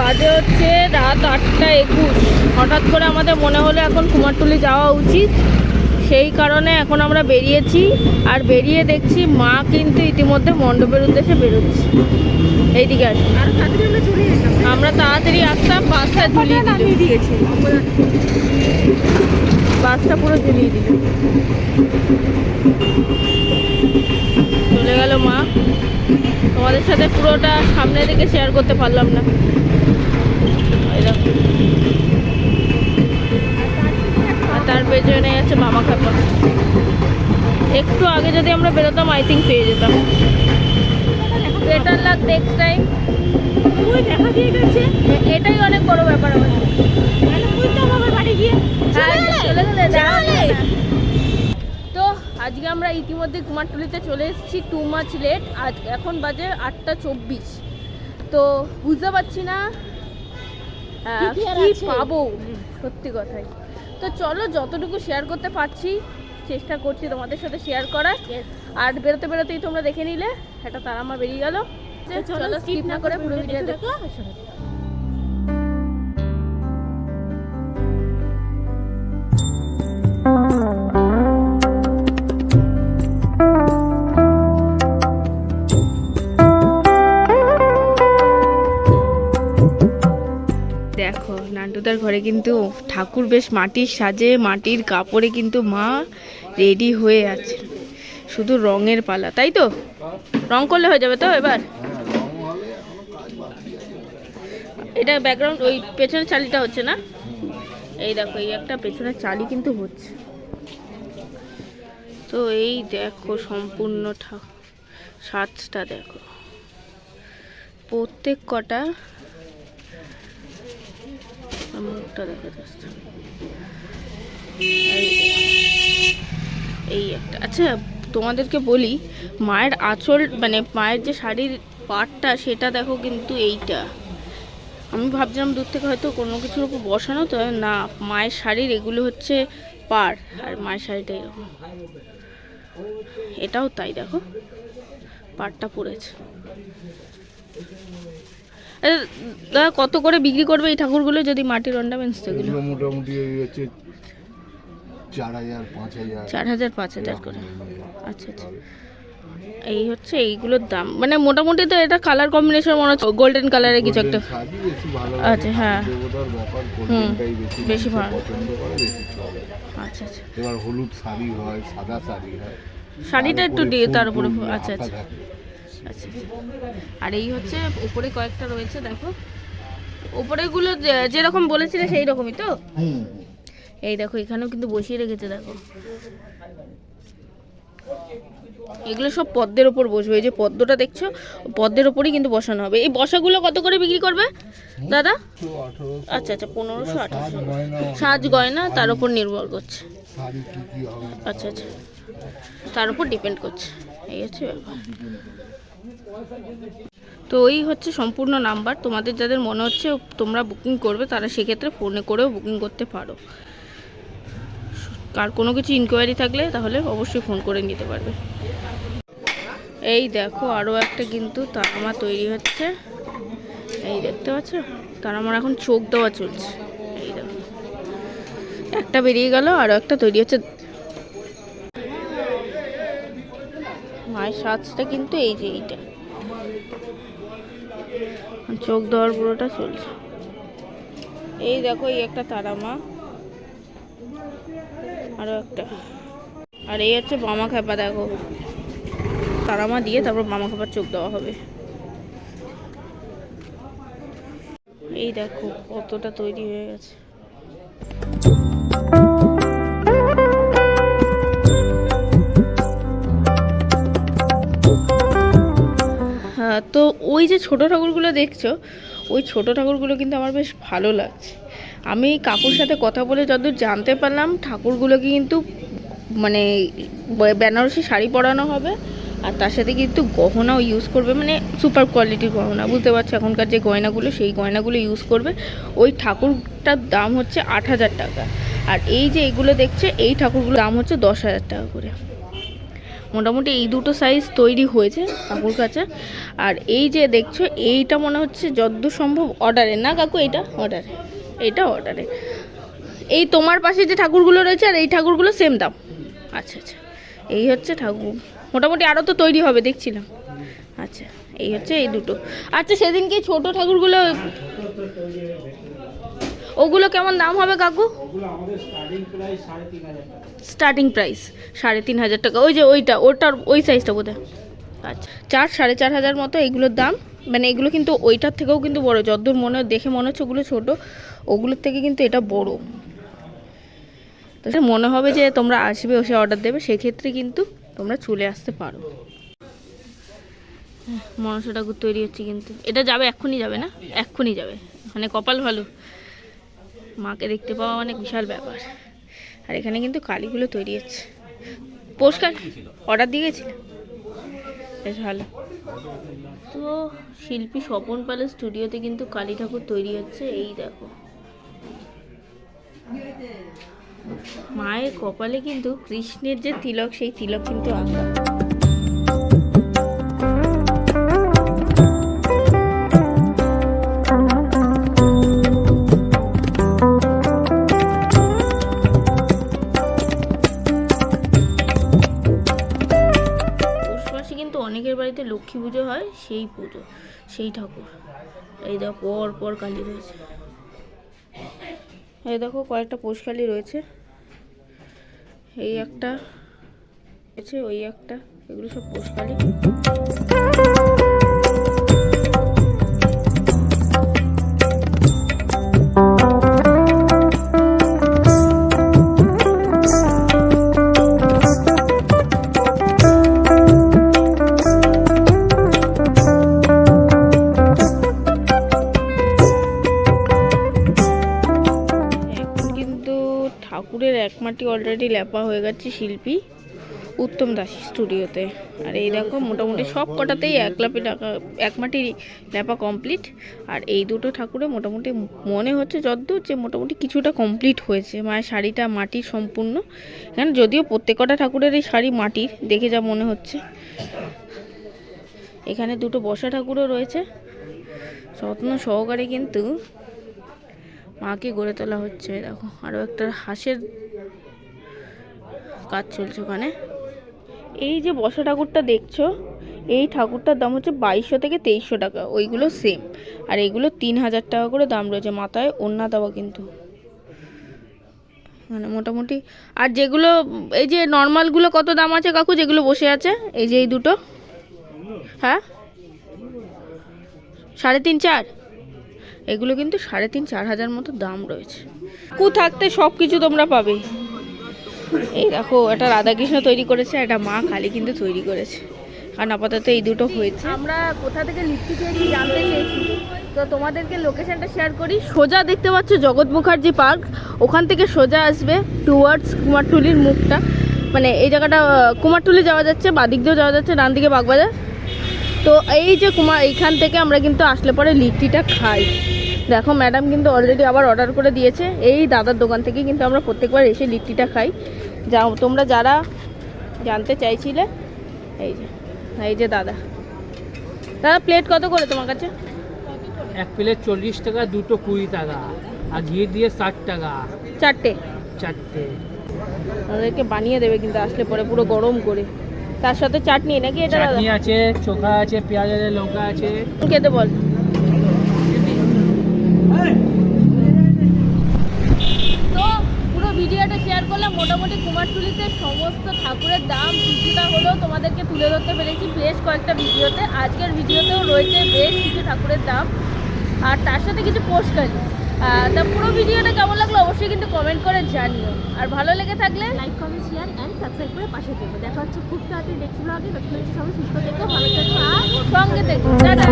বাজে হচ্ছে রাত আটটা একুশ। হঠাৎ করে আমাদের মনে হলো এখন কুমারটুলি যাওয়া উচিত। সেই কারণে এখন আমরা বেরিয়েছি আর বেরিয়ে দেখছি মা কিন্তু ইতিমধ্যে মণ্ডপের উদ্দেশ্যে বেরোচ্ছে। এইদিকে আসি আর আমরা তাড়াতাড়ি আসতাম বাসটা ঝুলিয়ে নামিয়ে দিয়েছি। বাসটা পুরো ঝুলিয়ে দিল গেল মা। তোমাদের সাথে পুরোটা সামনে দিকে শেয়ার করতে পারলাম না। তার পেছনে আছে মামা খাপা একটু আগে যদি আমরা বেরোতাম আই থিঙ্ক পেয়ে যেতাম। বেটার লাগ নেক্সট টাইম ওই দেখা দিয়ে গেছে। এটাই অনেক বড় ব্যাপার আমার বাড়ি গিয়ে। হ্যাঁ, চলে গেলে? চলে। আজকে আমরা ইতিমধ্যে কুমারটুলিতে চলে এসেছি টু মাচ লেট আজ এখন বাজে আটটা চব্বিশ। তো বুঝতে পারছি না কি? পাবো? সত্যি কথাই। তো চলো যতটুকু শেয়ার করতে পারছি চেষ্টা করছি তোমাদের সাথে শেয়ার করার। আর বেরোতে বেরোতেই তোমরা দেখে নিলে একটা তারামা বেরিয়ে গেল। চলো স্কিপ না করে পুরো ভিডিও দেখো। দেখো, নান্টুদার ঘরে কিন্তু ঠাকুর বেশ মাটির সাজে, মাটির কাপড়ে কিন্তু মা রেডি হয়ে আছে। শুধু রঙের পালা, তাই তো? রং করলে হয়ে যাবে তো এবার? এটা ব্যাকগ্রাউন্ড ওই পেছনের চালিটা হচ্ছে না? এই দেখো, এই একটা পেছনের চালি কিন্তু হচ্ছে। তো এই দেখো, সম্পূর্ণ সাজটা দেখো। প্রত্যেক কটা দেখা যাচ্ছে এই একটা। আচ্ছা তোমাদেরকে বলি, মায়ের আঁচল মানে মায়ের যে শাড়ির পাটটা, সেটা দেখো কিন্তু এইটা। আমি ভাবছিলাম দূর থেকে হয়তো কোনো কিছুর উপর বসানো, তো না, মায়ের শাড়ির এগুলো হচ্ছে পার আর মায়ের শাড়িটা এরকম। এটাও তাই দেখো, পাটটা পড়েছে। দাদা কত করে বিক্রি করবে এই ঠাকুরগুলো যদি মাটির অর্নামেন্টস এগুলো? মোটামুটি হচ্ছে চার হাজার পাঁচ হাজার। চার হাজার পাঁচ হাজার করে। আচ্ছা আচ্ছা। এই হচ্ছে এইগুলোর দাম। মানে মোটামুটি তো এটা কালার কম্বিনেশন মনে হচ্ছে। গোল্ডেন কালারের কিছু একটা। আচ্ছা, হ্যাঁ। হুম, বেশি ভালো। আচ্ছা আচ্ছা। এবার হলুদ শাড়ি হয় সাদা শাড়ি হয়। শাড়িটা একটু দিয়ে তার উপরে আচ্ছা আচ্ছা। আচ্ছা আচ্ছা। আর এই হচ্ছে উপরে কয়েকটা রয়েছে দেখো। উপরেগুলো যেরকম বলেছিলে সেই রকমই তো এই দেখো এখানেও কিন্তু বসিয়ে রেখেছে দেখো। এগুলো সব পদ্মের ওপর বসবে এই যে পদ্মটা দেখছ পদ্মের ওপরই কিন্তু বসানো হবে। এই বসাগুলো কত করে বিক্রি করবে দাদা? আচ্ছা আচ্ছা পনেরোশো আঠারোশো। সাজ গয়না তার উপর নির্ভর করছে। আচ্ছা আচ্ছা। তার উপর ডিপেন্ড করছে। এই হচ্ছে ব্যাপার। তো ওই হচ্ছে সম্পূর্ণ নাম্বার। তোমাদের যাদের মনে হচ্ছে তোমরা বুকিং করবে, তারা সেক্ষেত্রে ফোনে করেও বুকিং করতে পারো। আর কোনো কিছু ইনকোয়ারি থাকলে তাহলে অবশ্যই ফোন করে নিতে পারবে। এই দেখো আরও একটা কিন্তু তারামা তৈরি হচ্ছে। এই দেখতে পাচ্ছ? তারামার এখন চোখ দেওয়া চলছে। এই দেখো। একটা বেরিয়ে গেল আরও একটা তৈরি হচ্ছে। মায়ের সাজটা কিন্তু এই যে এইটা। চোখ দেওয়ার পুরোটা চলছে। এই দেখো, এই একটা তারা মা। আরও একটা। আর এই হচ্ছে মামা খেপা, দেখো। তারা মা দিয়ে তারপর মামা খেপার চোখ দেওয়া হবে। এই দেখো, কতটা তৈরি হয়ে গেছে। তো ওই যে ছোট ঠাকুরগুলো দেখছ, ওই ছোট ঠাকুরগুলো কিন্তু আমার বেশ ভালো লাগছে। আমি কাকুর সাথে কথা বলে যতদূর জানতে পারলাম, ঠাকুরগুলোকে কিন্তু মানে বেনারসি শাড়ি পরানো হবে, আর তার সাথে কিন্তু গহনাও ইউজ করবে মানে সুপার কোয়ালিটির গহনা। বুঝতে পারছ, এখনকার যে গয়নাগুলো, সেই গয়নাগুলো ইউজ করবে। ওই ঠাকুরটার দাম হচ্ছে আট হাজার টাকা। আর এই যে এইগুলো দেখছে, এই ঠাকুরগুলোর দাম হচ্ছে দশ হাজার টাকা করে। মোটামুটি এই দুটো সাইজ তৈরি হয়েছে কাকুর কাছে। আর এই যে দেখছ, এইটা মনে হচ্ছে যদ্দূর সম্ভব অর্ডারে না কাকু, এইটা অর্ডারে এইটা অর্ডারে এই তোমার পাশে যে ঠাকুরগুলো রয়েছে আর এই ঠাকুরগুলো সেম দাম। আচ্ছা আচ্ছা। এই হচ্ছে ঠাকুর। মোটামুটি আরও তো তৈরি হবে, দেখছিলাম। আচ্ছা এই হচ্ছে এই দুটো। আচ্ছা সেদিন কি ছোট ঠাকুরগুলো ওগুলো কেমন দাম হবে কাকু? স্টার্টিং প্রাইস সাড়ে তিন হাজার টাকা। ওই যে ওইটা ওটার ওই সাইজটা বোধহয়। আচ্ছা চার সাড়ে চার হাজার মতো এগুলোর দাম। মানে এগুলো কিন্তু ওইটার থেকেও কিন্তু বড়। যদ্দূর মনে দেখে মনে হচ্ছে ওগুলো ছোটো। ওগুলোর থেকে কিন্তু এটা বড়। তো মনে হবে যে তোমরা আসবে ওসে অর্ডার দেবে সেক্ষেত্রে কিন্তু তোমরা চলে আসতে পারো। মনসা ঠাকুর তৈরি হচ্ছে কিন্তু। এটা যাবে এক্ষুনি যাবে না? এক্ষুনি যাবে। মানে কপাল ভালো। মাকে দেখতে পাওয়া অনেক বিশাল ব্যাপার। আর এখানে কিন্তু কালীগুলো তৈরি হচ্ছে। পোস্টকার অর্ডার দিয়ে গেছিল? বেশ ভালো। তো শিল্পী স্বপন পালের স্টুডিওতে কিন্তু কালী ঠাকুর তৈরি হচ্ছে, এই দেখো। মায়ের কপালে কিন্তু কৃষ্ণের যে তিলক, সেই তিলক কিন্তু আঁকা। পর পর কালি রয়েছে। এই দেখো কয়েকটা পোষকালি রয়েছে। এই একটা রয়েছে, ওই একটা, এগুলো সব পোষকালি মাটি অলরেডি লেপা হয়ে গেছে শিল্পী উত্তম দাসী স্টুডিওতে আর এই দেখো, মোটামুটি সব কটাতেই এক টাকা, এক মাটি লেপা কমপ্লিট আর এই দুটো ঠাকুরে মোটামুটি মনে হচ্ছে যদ্দূর যে মোটামুটি কিছুটা কমপ্লিট হয়েছে। মায়ের শাড়িটা মাটির সম্পূর্ণ। এখানে যদিও প্রত্যেকটা ঠাকুরের এই শাড়ি মাটির দেখে যা মনে হচ্ছে। এখানে দুটো বসা ঠাকুরও রয়েছে। যত্ন সহকারে কিন্তু মাকে গড়ে তোলা হচ্ছে, দেখো। আরও একটা হাঁসের কাজ চলছে ওখানে। এই যে বসা ঠাকুরটা দেখছ, এই ঠাকুরটার দাম হচ্ছে বাইশশো থেকে তেইশশো টাকা, ওইগুলো সেম আর এইগুলো তিন হাজার টাকা করে দাম রয়েছে মাথায় ওন্না দেওয়া কিন্তু। মানে মোটামুটি, আর যেগুলো, এই যে নর্মালগুলো কত দাম আছে কাকু, যেগুলো বসে আছে? এই যে এই দুটো। হ্যাঁ? সাড়ে তিন চার? এগুলো কিন্তু সাড়ে তিন, চার হাজার মতো দাম রয়েছে। কু থাকতে সব কিছু তোমরা পাবে। এই দেখো, এটা রাধাকৃষ্ণ তৈরি করেছে, এটা মা কালী কিন্তু তৈরি করেছে। কারণ আপাতত এই দুটো হয়েছে। আমরা কোথা থেকে লিপ্তি খেয়েছি জানতে চেয়েছি। তো তোমাদেরকে লোকেশনটা শেয়ার করি। সোজা দেখতে পাচ্ছ জগৎ মুখার্জি পার্ক। ওখান থেকে সোজা আসবে টুয়ার্ডস কুমারটুলির মুখটা। মানে এই জায়গাটা কুমারটুলি যাওয়া যাচ্ছে, বাদিক দিয়েও যাওয়া যাচ্ছে, ডান দিকে বাগবাজার। তো এই যে কুমার, এইখান থেকে আমরা কিন্তু আসলে পরে লিট্টিটা খাই। দেখো ম্যাডাম কিন্তু অলরেডি আবার অর্ডার করে দিয়েছে। এই দাদার দোকান থেকে কিন্তু আমরা প্রত্যেকবার এসে লিট্টিটা খাই। যা তোমরা যারা জানতে চাইছিলে এই যে এই যে দাদা। দাদা প্লেট কত করে তোমার কাছে? এক প্লেট চল্লিশ টাকা দুটো কুড়ি টাকা আর ঘি দিয়ে ষাট টাকা। চারটে। চারটে। তাদেরকে বানিয়ে দেবে কিন্তু আসলে পরে পুরো গরম করে। তার সাথে চাটনি নাকি এটা চাটনি আছে চোখা আছে পেঁয়াজ আছে লঙ্কা আছে। খেতে বল তো পুরো ভিডিওটা শেয়ার করলাম মোটামুটি কুমারটুলিতে সমস্ত ঠাকুরের দাম কিছুটা হলেও তোমাদেরকে তুলে ধরতে পেরেছি বেশ কয়েকটা ভিডিওতে। আজকের ভিডিওতেও রয়েছে বেশ কিছু ঠাকুরের দাম। আর তার সাথে কিছু পোস্টকারি তা পুরো ভিডিওটা কেমন লাগল অবশ্যই কিন্তু কমেন্ট করে জানিও। আর ভালো লেগে থাকলে like comment share and subscribe করে পাশে থেকো। দেখা হচ্ছে খুব তাড়াতাড়ি নেক্সট ব্লগে সবাই সুস্থ থেকো, ভালো থেকো, আর সঙ্গে দেখো টাটা!